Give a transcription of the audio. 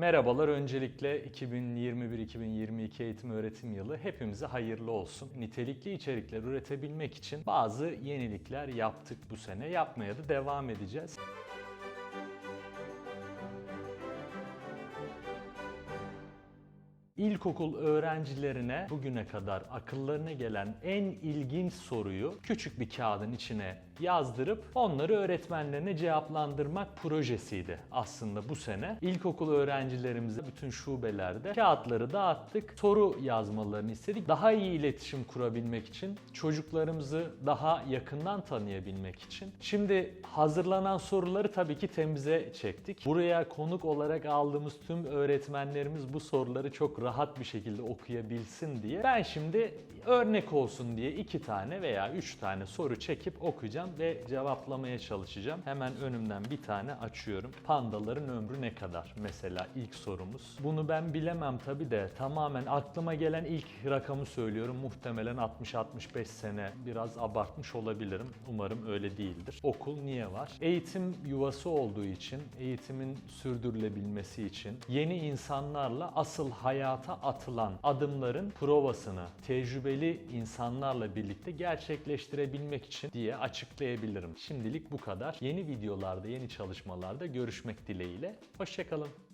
Merhabalar öncelikle 2021-2022 eğitim öğretim yılı hepimize hayırlı olsun. Nitelikli içerikler üretebilmek için bazı yenilikler yaptık bu sene. Yapmaya da devam edeceğiz. İlkokul öğrencilerine bugüne kadar akıllarına gelen en ilginç soruyu küçük bir kağıdın içine yazdırıp onları öğretmenlerine cevaplandırmak projesiydi aslında bu sene. İlkokul öğrencilerimize bütün şubelerde kağıtları dağıttık. Soru yazmalarını istedik. Daha iyi iletişim kurabilmek için, çocuklarımızı daha yakından tanıyabilmek için. Şimdi hazırlanan soruları tabii ki temize çektik. Buraya konuk olarak aldığımız tüm öğretmenlerimiz bu soruları çok rahat bir şekilde okuyabilsin diye ben şimdi örnek olsun diye iki tane veya üç tane soru çekip okuyacağım ve cevaplamaya çalışacağım. Hemen önümden bir tane açıyorum. Pandaların ömrü ne kadar? Mesela ilk sorumuz. Bunu ben bilemem tabi de tamamen aklıma gelen ilk rakamı söylüyorum. Muhtemelen 60-65 sene biraz abartmış olabilirim. Umarım öyle değildir. Okul niye var? Eğitim yuvası olduğu için, eğitimin sürdürülebilmesi için, yeni insanlarla asıl hayata atılan adımların provasını tecrübeli insanlarla birlikte gerçekleştirebilmek için diye açıklayabilirim. Şimdilik bu kadar. Yeni videolarda, yeni çalışmalarda görüşmek dileğiyle. Hoşçakalın.